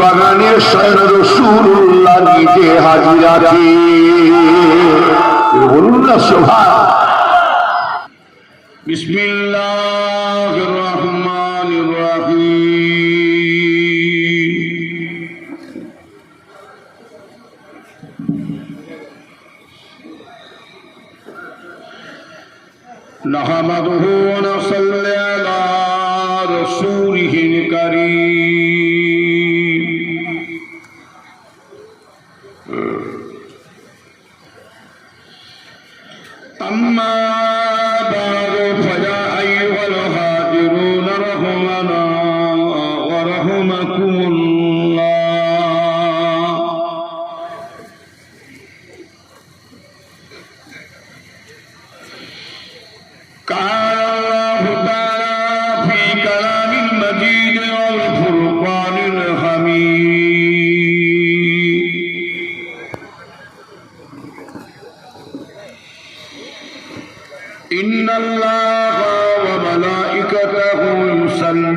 বাগানে স্বয়ং রসুল্লাহ নিজে হাজির আছে বলুন না শোভা بسم الله الرحمن الرحيم نحمده ونصلي على رسوله الكريم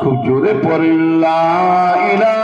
খুব জোরে পড়ে ইলাহা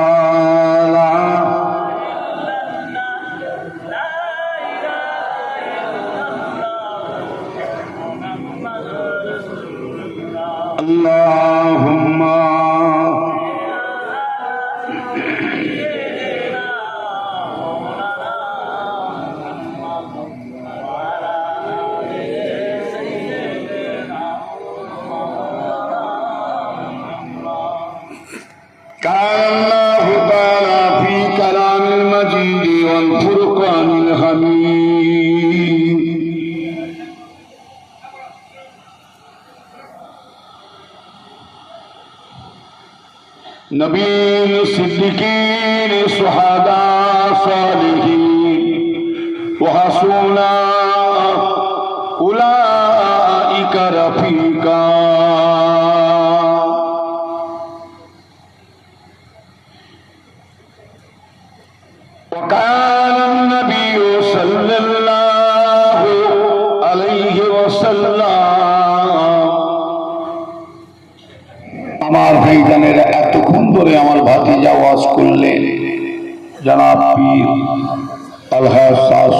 নবীর সিদ্দিকীর সোহাদা সালিহীন। ওহাসুনা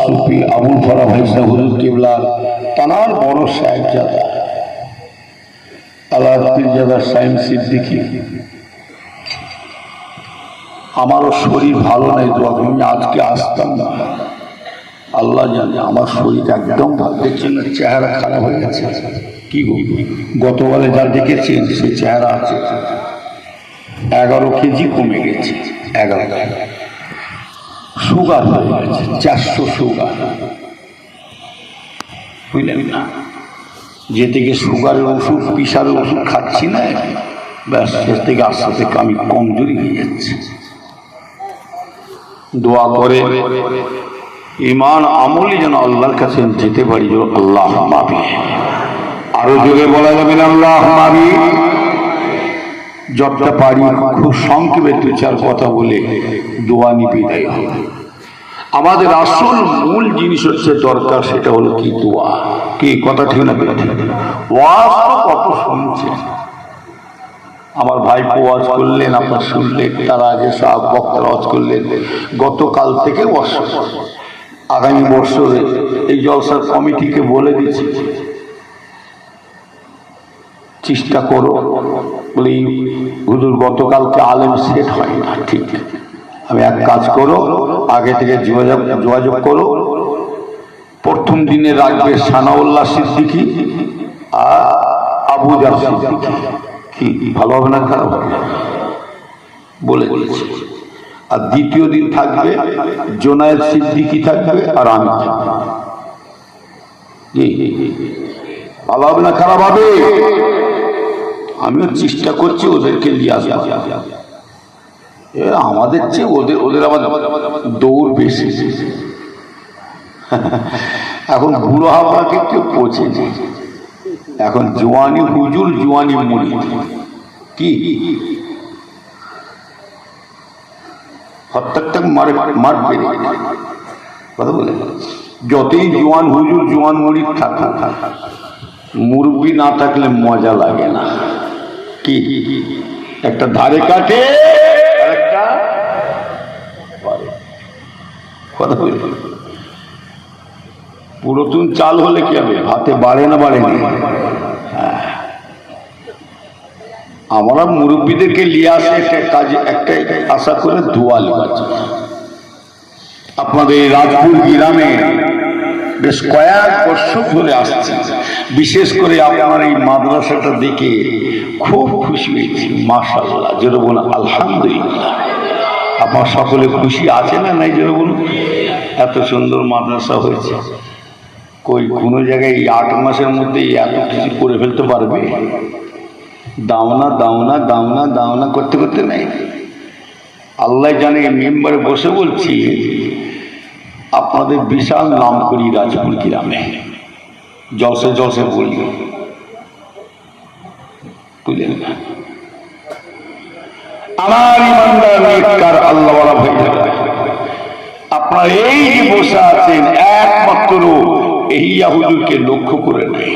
সুফি আবুল ফরা ভাইসা হুজুর কিবলার তানার বড় সাহেবজাদা। আল্লাহ পীরজাদা সাইম সিদ্দিকি। আমারও শরীর ভালো নেই করি, আমি আজকে আসতাম না। আল্লাহ জানে আমার শরীর একদম ভালো। দেখছেন না, চেহারা খারাপ হয়ে গেছে। কি গো? গতকালে যা দেখেছেন সে চেহারা আছে। এগারো কেজি কমে গেছে। এগারো। সুগার হয়ে গেছে চারশো সুগার। বুঝলেন না? যে থেকে সুগারের ওষুধ পিসারের ওষুধ খাচ্ছি না, ব্যাস, সে থেকে আস্তে আস্তে আমি কমজোরি হয়ে যাচ্ছে। দোয়া করে ইমান আমলি যেন আল্লাহর কাছে যেতে পারি আল্লাহ মাবি আরও জোরে বলা যাবে না, আল্লাহ মাবি যতটা পারি খুব সংক্ষেপে দু চার কথা বলে দোয়া নিবি দেয় আমাদের আসল মূল জিনিস হচ্ছে দরকার, সেটা হলো কি দোয়া। কি? কথা ঠিক না? ওয়াজ কত শুনছে আমার ভাই ওয়াজ করলেন, আপনার শুনলেন, তার আগে সব বক্তারা ওয়াজ করলেন। গতকাল থেকে বর্ষ আগামী বছরে এই জলসার কমিটিকে বলে দিচ্ছি, চেষ্টা করো। বলে, হুজুর, গতকালকে আলেম সেট হয় না, ঠিক। আমি এক কাজ করো, আগে থেকে যোগাযোগ যোগাযোগ করো। প্রথম দিনে রাখবে সানাউল্লাহ সিদ্দিকি আর আবুজার সিদ্দিকি। কি, ভালো হবে না খারাপ হবে? বলে দিয়েছি। আর দ্বিতীয় দিন থাকবে জোনায়ের সিদ্দিকি থাকবে আর আমি ভালো হবে না খারাপ হবে? আমিও চেষ্টা করছি ওদেরকে নিয়ে আসব আমাদের চেয়ে ওদের ওদের আবার দৌড় বেশি। এখন বুড়ো হাওয়াকে কেউ পচে এখন জোয়ানি হুজুর, জোয়ানি মুড়ি। কি? প্রত্যেকটা মারে মার পেরে কথা বলে? যতই জোয়ান হুজুর, জোয়ান মুড়ি থাকা মুরব্বি না থাকলে মজা লাগে না। কি? একটা ধারে কাটে আর একটা পুরাতন চাল হলে কি হবে? হাতে বাড়ে না বাড়ে না? হ্যাঁ। আমরা মুরব্বীদেরকে নিয়ে আসে একটা কাজে, একটা আশা করে দোয়া লেবার আপনাদের রাজপুর গ্রামে বেশ কয়েক বছর ধরে আসছে। বিশেষ করে আপনার এই মাদ্রাসাটা দেখে খুব খুশি হয়েছি। মাশাল্লাহ যেটা বলুন আলহামদুলিল্লাহ। আপনার সকলে খুশি আছে না নাই যেটা বলুন এত সুন্দর মাদ্রাসা হয়েছে। কই, কোনো জায়গায় এই আট মাসের মধ্যে এত কিছু করে ফেলতে পারবে? দাওনা দাওনা দাওনা দাওনা করতে করতে নাই। আল্লাহ জানে মেম্বারে বসে বলছি, আপনাদের বিশাল নাম করি রাজপুর গ্রামে। জলসে জলসে বলি। বুঝলেন না? আমার ইমানদার নেককার আল্লাহ ভাই আপনার এই যে বসে আছেন, একমাত্র এই হুজুরকে লক্ষ্য করে নেই।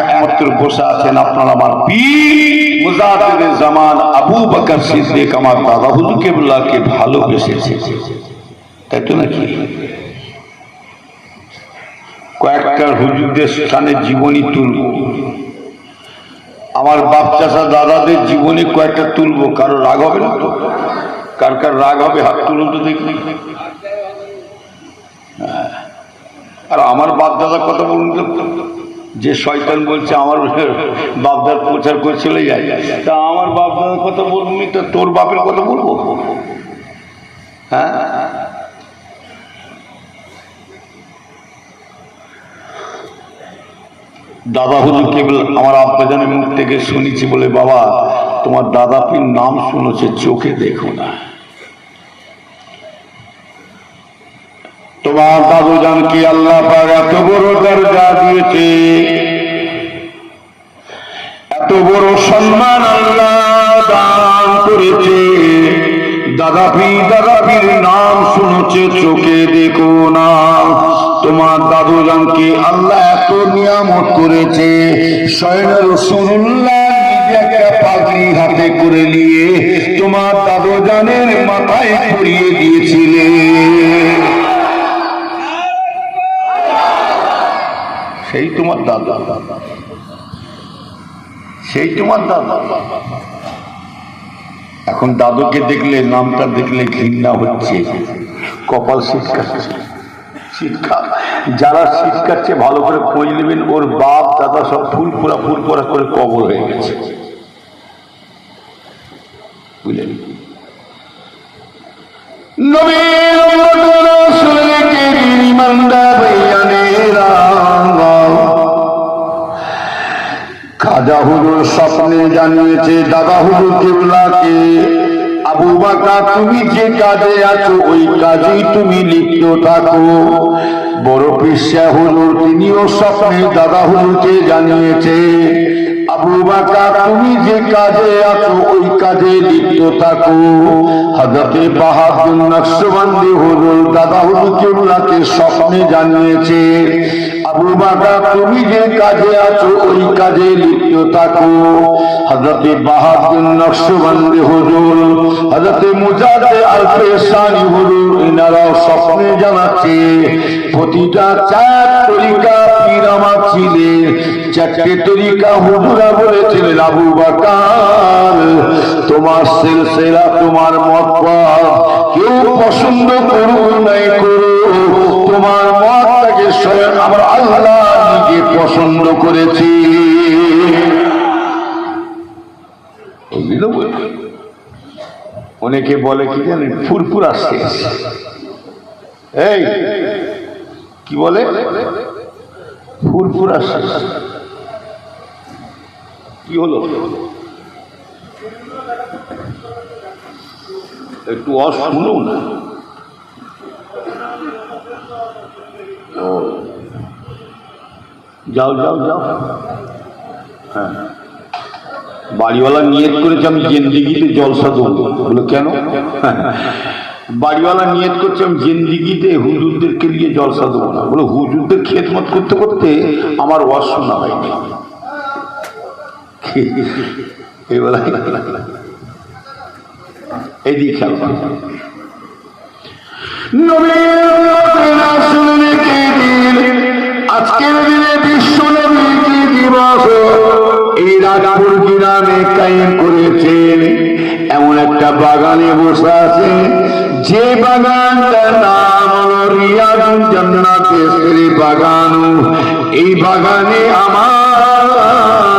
একমাত্র বসে আছেন আপনার আমার পীর মুজাহিদের জামান আবু বকর সিদ্দিক, আমার দাদা হুজুর কেবলাকে ভালোবেসেছে। তাই তো নাকি? কয়েকটা হুজুরদের স্থানে জীবনী তুলব। আমার বাপ চাষা দাদাদের জীবনী কয়েকটা তুলবো। কারও রাগ হবে না তো? কার কার রাগ হবে হাত তুলুন তো দেখি। হ্যাঁ। আর আমার বাপ দাদার কথা বলুন তো। যে শয়তান বলছে, আমার বাপদার প্রচার করে চলে যায়। তা আমার বাপ দাদার কথা বলবি তো তোর বাপের কথা বলব? হ্যাঁ? দাদা হুজুর কেবল আমার আব্বাজানের মুখ থেকে শুনেছি বলে, বাবা, তোমার দাদা পীর নাম শুনেছে, চোখে দেখো না। তোমার দাদু জানকি আল্লাহ পাক এত বড় দরজা দিয়েছে? এত বড় সম্মান আল্লাহ দান করেছে। দাদা পীর দাদা পীর নাম শুনেছে, চোখে দেখো না। তোমার দাদু জানকি আল্লাহ এত নিয়ামত করেছে করে নিয়ে তোমার দাদু জানের মাথায় পরিয়ে দিয়েছিলেন সেই তোমার দাদা। সেই তোমার দাদা। এখন দাদুকে দেখলে, নামটা দেখলে ঘৃণা হচ্ছে, কপাল শীতকাচ্ছে শিক্ষা। যারা শিক্ষাচ্ছে ভালো করে খোঁজ নেবেন, ওর বাপ, দাদা সব ফুল ফোরা ফুল ফোরা করে কবর হয়ে গেছে। খাজা হুজুর স্বপ্নে জানিয়েছে, দাদা হুজুর কেবলাকে আবু বাকা তুমি যে কাজে আছো, ওই কাজেই তুমি লিপ্ত থাকো। বড় পিসা হুজুর তিনিও স্বপ্নে দাদা হুজুরকে জানিয়েছে। আবু বাকা তুমি যে কাজে আছো, ওই কাজে লিপ্ত থাকো। হজরতে বাহাদুর নকশবন্দি হুজুর দাদা কেবলাকে স্বপ্নে জানিয়েছে। আবু বাকা তুমি যে কাজে আছো, ওই কাজে লিপ্ত থাকো। হজরতে বাহাদুর নকশবন্দি হুজুর হজরতে মুজাদে হুজুর স্বপ্নে জানাচ্ছে, প্রতিটা চার তরিকা পীর আমার ছিলেন চারটে তরিকা হুজুরা বলেছিলেন, আবু বাকার, তোমার সিলসিলা, তোমার মত কেউ পছন্দ করুক নাই করো তোমার মতটাকে স্বয়ং আমার আল্লাহ নিজে পছন্দ করেছি। অনেকে বলে কি জানেন ফুরফুর আসছে। এই, কি বলে? ফুরফুর আসছে। কি হলো? একটু অস না ও যাও যাও যাও। হ্যাঁ। বাড়িওয়ালা নিয়ত করেছে, আমি জেন্দিগিতে জলসা দেবো। বলে, কেন? বাড়িওয়ালা নিয়ত করছে, আমি জেন্দিগিতে হুজুরদেরকে নিয়ে জলসা দেবো না। বলে, হুজুরদের খেদমত করতে করতে আমার ওয়াজ শোনা হয়নি। এই দিকে খেয়াল করো। নবীর রাসূল রেখে দিন আজকের দিনে বিশ্ব এই রাজাপুর গ্রামে কায়েম করেছেন এমন একটা বাগানে বসে আছে যে বাগানটার নাম হলো রিয়াজুল জান্নাতের বাগান। এই বাগানে আমার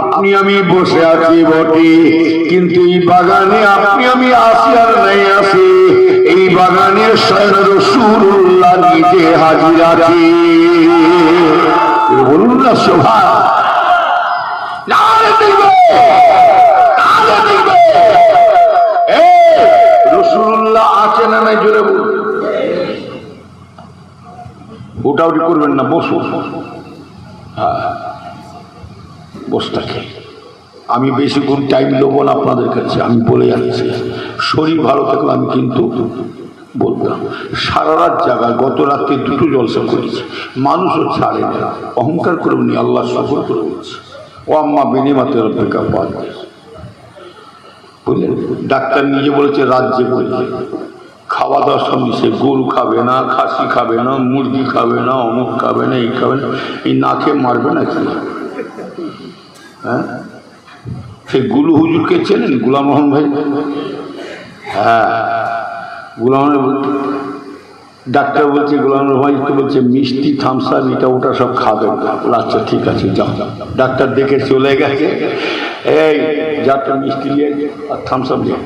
আপনি আমি বসে আছি বটে, কিন্তু এই বাগানে আপনি আমি আসি আর নাই আসি এই বাগানের স্বয়ং রসুল্লাহ নিজে হাজির আছে। বলুন না শোভা রসুল্লাহ আছে না নাই, জোরে বলুন। ওটি করবেন না, বসুন। হ্যাঁ। বসে থাকেন আমি বেশিক্ষণ টাইম নেব না আপনাদের কাছে, আমি বলে যাচ্ছি। শরীর ভালো থাকলে আমি কিন্তু বলব না সারা রাত জায়গায় গত রাত্রে দুটো জলসা করেছি। মানুষও ছাড়ে না, অহংকার করে উনি আল্লাহ সফর করে বলছে ও আম্মা, বেনিমাতে অপেক্ষা যায় বুঝলেন? ডাক্তার নিজে বলেছে, রাজ্যে বলছে খাওয়া দাওয়ার সঙ্গে সে গরু খাবে না, খাসি খাবে না, মুরগি খাবে না, অমুক খাবে না, এই খাবে না, এই না খেয়ে মারবে না কি হ্যাঁ? সেই গুলু হুজুরকে চেনেন? গুলাম রহমান ভাই? হ্যাঁ। গুলাম ডাক্তার বলছে গুলাম রহমান ভাইকে বলছে মিষ্টি থামসা এটা ওটা সব বলে, আচ্ছা ঠিক আছে যাও। ডাক্তার দেখে চলে গেছে। এই যাতে মিষ্টি নিয়ে আর থামসাপ নিয়ে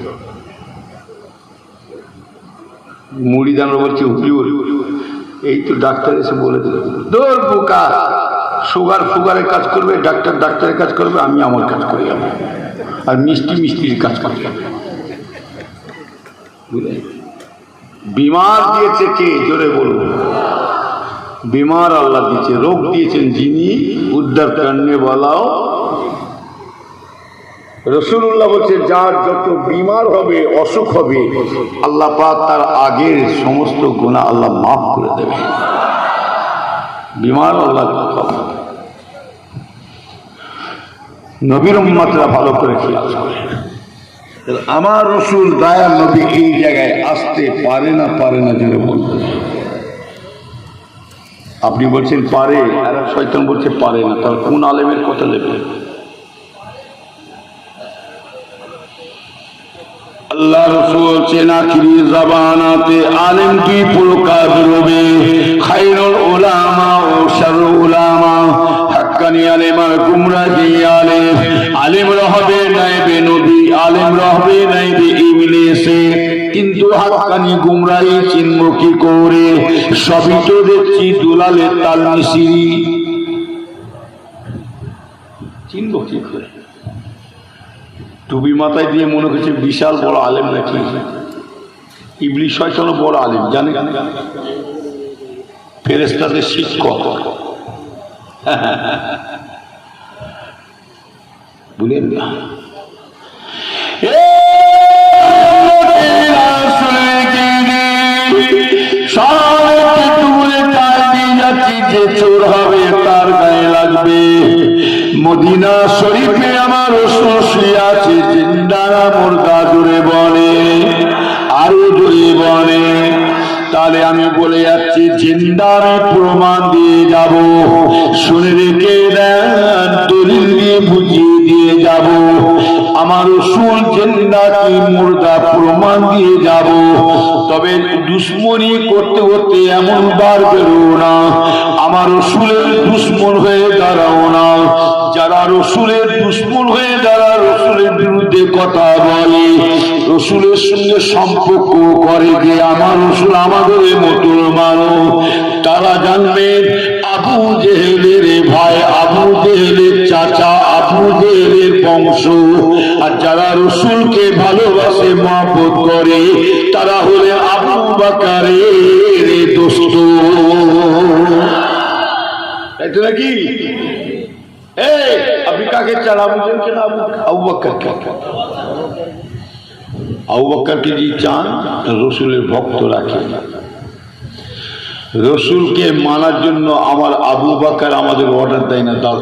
মুড়ি দানো বলছে হুজুর এই তো ডাক্তার এসে বলে দিল দৌড় বোকা। সুগার, ফুগারের কাজ করবে, ডাক্তার, ডাক্তারের কাজ করবে, আমি আমার কাজ করি যাব। আর মিষ্টি, মিষ্টির কাজ করি যাব। বিমার দিয়েছে কে? জোরে বলব বিমার আল্লাহ দিয়েছে, রোগ দিয়েছেন যিনি, উদ্ধার করনে বলাও। রসুল্লাহ বলছে যার যত বিমার হবে, অসুখ হবে, আল্লাহ পাক তার আগের সমস্ত গুণা আল্লাহ মাফ করে দেবে। বিমার আল্লাহ। নবীর উম্মাতরা ভালো করে খেয়াল করে আমার রসুল দয়াল নবী এই জায়গায় আসতে পারে না পারে না জেনে বলতে আপনি বলছেন পারে, আর শয়তান বলছে পারে না তার কোন আলেমের কথা নেবে? আল্লাহ রসুল চেনাকিরি জবানাতে আলেম কি প্রকার বেরোবে খাইরুল উলামা ও শারুল উলামা। হাক্কানি আলেম আর গুমরাহি আলেম আলেম রহবে নাইবে নবী, আলেম রহবে নাইবে ইবলিসে। কিন্তু হাক্কানি গুমরাহি চিনব কি করে? সবই তো দেখছি দুলালের তাল মিশিরি চিনব কি করে? টুপি মাথায় দিয়ে মনে করছে বিশাল বড় আলেম নাকি? ইবলিশ শয়তানও বড় আলেম, জানে? ফেরেস্তাদের শিক্ষক। বুঝলেন না। যে চোর হবে তার মদিনা শরীফে আমার শুয়ে আছে জিন্দারা মুর্দা তাহলে আমি বলে যাচ্ছি জিন্দা প্রমাণ দিয়ে যাব। শুনে রেখে দেন, দলিল দিয়ে বুঝিয়ে দিয়ে যাব। আমার রসুল জিন্দা কি মুর্দা প্রমাণ দিয়ে যাব? তবে দুশ্মনী করতে করতে এমন বার বেরো না। আমার রসুলের দুশ্মন হয়ে দাঁড়াও না। যারা রসুলের দুশ্মন হয়ে যারা রসুলের বিরুদ্ধে কথা বলে, রসুলের সঙ্গে সম্পর্ক করে যে আমার রসুল আমাদের মতো মানুষ তারা জানবেন আবু জেহেলের ভাই, আবু জেহেলের চাচা জেহেলের বংশ। আর যারা রসুলকে ভালোবাসে মহব্বত করে, তারা হলে আবু বাকারের দোস্ত। নাকি? আপনি কাকে চান, আবু জেহেলকে না আবু যদি চান রসুলের ভক্ত রাখে রসুলকে মানার জন্য আমার আবু বাক্কার আমাদের অর্ডার দেয় না দাও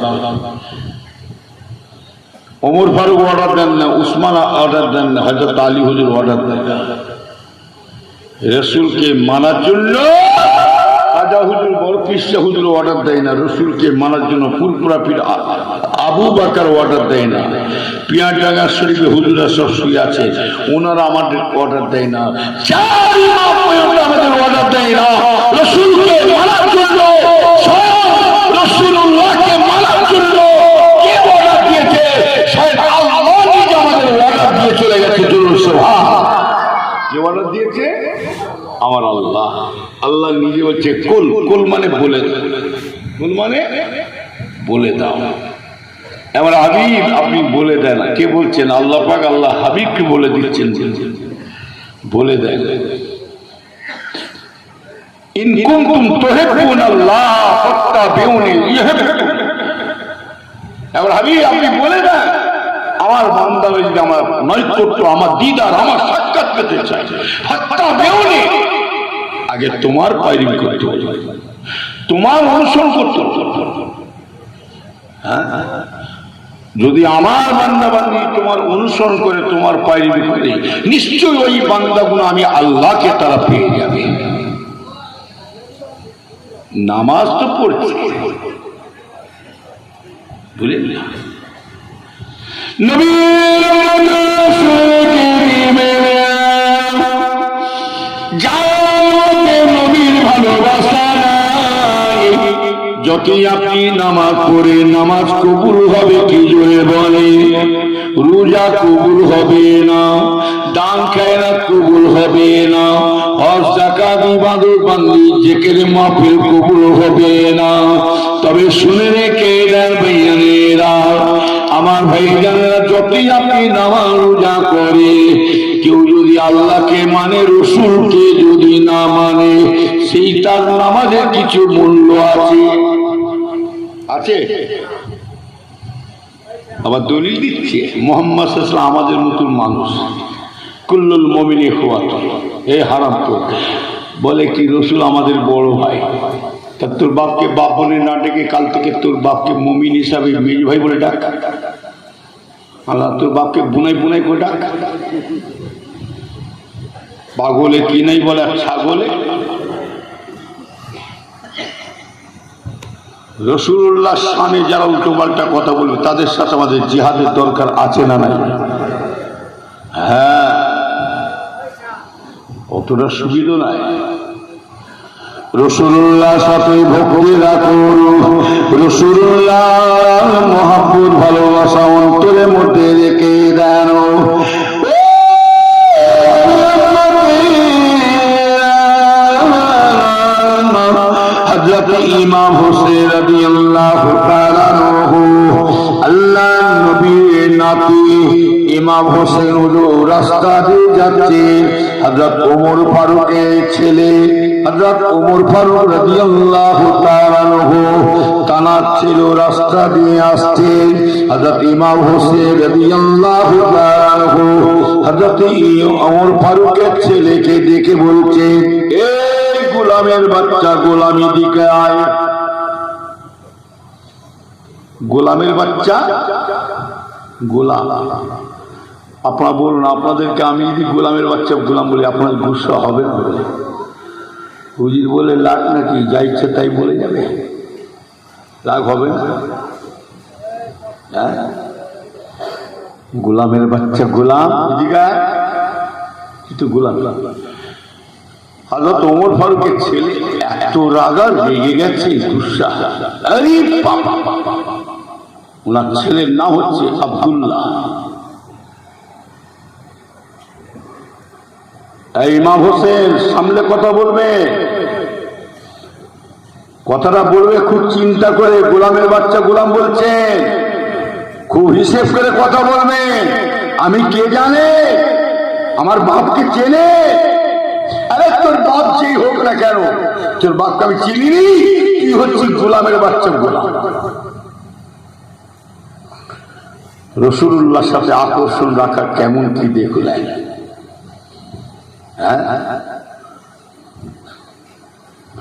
ওমর ফারুক অর্ডার দেন না, উসমান অর্ডার দেন না হজরত আলী হুজুর অর্ডার দেন রসুলকে মানার জন্য রাজা হুজুর, বড় পিসা হুজুর অর্ডার দেয় না, রসুলকে মানার জন্য ফুলপুরা পীর আবু বাকার অর্ডার দেয় না। পিয়াডাঙ্গা শরীফে হুজুরা সব শুয়ে আছে, ওনারা আমাদের অর্ডার দেয় না। আমাদের অর্ডার দেয় না। রসুলকে মানার জন্য স্বয়ং রসুল্লাহকে মানার জন্য কে অর্ডার দিয়েছে স্বয়ং আল্লাহ নিজে আমাদের অর্ডার দিয়ে চলে গেছে জরুর সভা যে অর্ডার দিয়েছে আমার আল্লাহ নিজে হচ্ছে কুল কুল মানে বলে কুল মানে বলে দাও। এবার হাবিব, আপনি বলে দেন কে বলছেন? আল্লাহ পাক, আল্লাহ হাবিবকে বলে দিচ্ছেন। বলে দেন। ইন কুনতুম তুহিব্বুন আল্লাহ হাবিব, আপনি বলে দেন। আমার বান্দা যদি আমার নৈকট্য, আমার দিদার, আমার সাক্ষাৎ পেতে বেউনি আগে তোমার পাইরিং করতে হবে। তোমার অনুসরণ করতে হ্যাঁ? যদি আমার বান্দা বান্দি তোমার অনুসরণ করে তোমার পাইরিং করে, নিশ্চয়ই ওই বান্দাগুলো আমি আল্লাহকে তারা পেয়ে যাবে। নামাজ তো পড়ছে। বুঝলেন নবীর যতই আপনি নামাজ পড়ে, নামাজ কবুল হবে কি জোরে বলে? রোজা কবুল হবে না, দান খায়রা কবুল হবে না, হজ জাকাত ইবাদত, বান্দি, জেকের, মাহফিল কবুল হবে না। তবে শুনে রেখে দেন ভাইয়ানেরা, আমার ভাইজানেরা, যতই আপনি নামাজ রোজা করে, কেউ যদি আল্লাহকে মানে রসুলকে যদি না মানে সেই তার নামাজের কিছু মূল্য আছে। আছে? আবার দলিল দিচ্ছে, মোহাম্মদ আমাদের মতন মানুষ। কুল্লুল মমিনী হওয়া এ হারাম তো। বলে কি, রসুল আমাদের বড় ভাই। তা তোর বাপকে, বাপ বলে না ডেকে কাল থেকে তোর বাপকে মমিন হিসাবে মেজ ভাই বলে ডাক। আল্লাহ, তোর বাপকে বুনাই বুনাই করে ডাক। পাগলে কি নাই বলে, ছাগলে? রসুল্লাহ স্বামী যারা উল্টো পাল্টা কথা বলবে, তাদের সাথে আমাদের জিহাদের দরকার আছে না নাই? হ্যাঁ। অতটা সুবিধা নাই। রসুল্লাহ সাথে ভক্তি রাখুন। রসুল্লাহ হোসেন রাস্তা দিয়ে যাচ্ছে। হযরত ওমর ফারুকের ছেলে, হযরত ওমর ফারুক রাদিয়াল্লাহু তাআলা তানার ছিল রাস্তা দিয়ে আসছে। হযরত ইমাম হোসেন রাদিয়াল্লাহু তাআলা হযরত ওমর ফারুকের ছেলেকে দেখে বলছে, এই গোলামের বাচ্চা, গোলামি দিকে আয়। গোলামের বাচ্চা? গোলাম। আপনারা বলুন, আপনাদেরকে আমি যদি গোলামের বাচ্চা, গোলাম বলি, আপনার গুসা হবে না বলে। হুজির বলে, লাগ নাকি? যা ইচ্ছে তাই বলে যাবে। রাগ হবে না? হ্যাঁ? গোলামের বাচ্চা গোলাম কিন্তু গোলাম হজরত ওমর ফারুকের ছেলে, এত রাগা রেগে গেছে ওনার ছেলের নাম হচ্ছে আব্দুল্লাহ। ইমাম হোসেন সামনে কথা বলবে। কথাটা বলবে খুব চিন্তা করে, গোলামের বাচ্চা গোলাম বলছেন খুব হিসেব করে কথা বলবে। আমি কে জানে? আমার বাপকে চেনে? আরে তোর বাপ যেই হোক না কেন, তোর বাপকে আমি চিনিনি? তুই হচ্ছিস গোলামের বাচ্চা গোলাম। রসুল্লাহর সাথে আকর্ষণ রাখা কেমন কি দেখলেন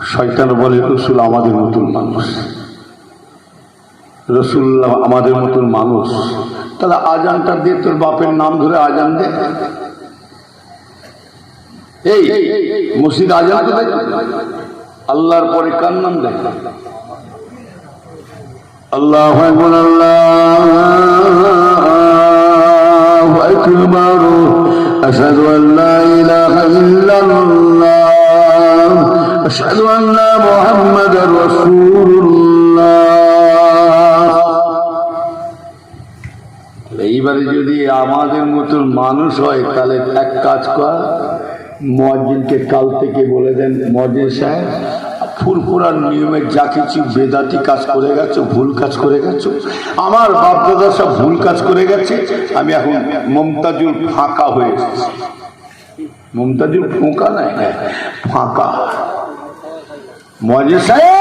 শয়তান বলে, রসুল আমাদের মতন মানুষ। রসুল্লাহ আমাদের মতন মানুষ। তাহলে আজানটা দিয়ে তোর বাপের নাম ধরে আজান দে। এই, মসজিদ আজান আল্লাহর পরে কার নাম দেয়? আল্লাহ আকবার। আল্লাহ আকবার আশহাদু আন লা ইলাহা ইল্লাল্লাহ আশহাদু আন্না মুহাম্মাদার রাসূলুল্লাহ এইবারে যদি আমাদের মতন মানুষ হয়, তাহলে এক কাজ কর। মহাজিনকে কাল থেকে বলে দেন মহাজিন সাহেব ফুরফুরার নিয়মে যা কিছু বেদাতি কাজ করে গেছো ভুল কাজ করে গেছো আমার বাপ দাদা সব ভুল কাজ করে গেছে আমি এখন মমতাজুল ফাঁকা হয়ে মমতাজুল ফোঁকা নাই হ্যাঁ, ফাঁকা। মহাজিন সাহেব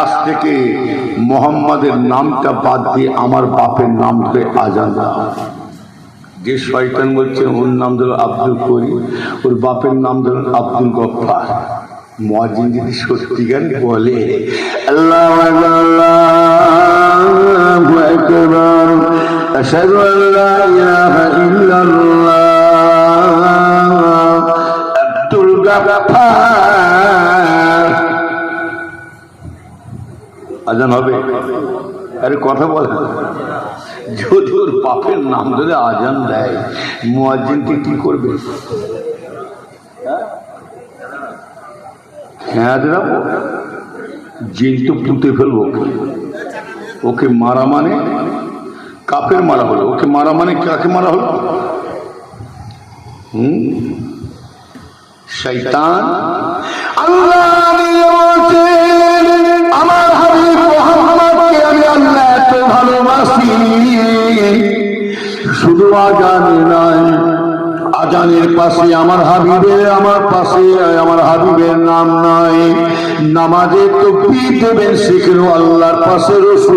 আজ থেকে মোহাম্মদের নামটা বাদ দিয়ে আমার বাপের নাম ধরে আজান দাও। যে শয়তান বলছে ওর নাম ধরো আব্দুল করি ওর বাপের নাম ধরুন আব্দুল গফ্ফার। মজিন যদি সত্যিকার বলে আল্লাহ আকবার আশহাদু আন ইলাহা ইল্লাল্লাহ আব্দুল গাফফার। আজান হবে? আরে কথা বল। যদি ওর বাপের নাম ধরে আজান দেয় মুয়াজ্জিনকে কি করবে? হ্যাঁ দাদা? জিন তো পুঁতে ফেলব। ওকে মারা মানে? কাপের মারা হলো। ওকে মারা মানে কাকে মারা হলো? হুম? শৈতান আমার হাবিব মোহাম্মদকে আমি আল্লাহ এত ভালোবাসি। শুধু আজানে নয় আজানের পাশে আমার হাবিবের আমার পাশে আমার হাবিবের নাম নাই। নামাজে তো দেবেন শিখলো আল্লাহর পাশে রসুল।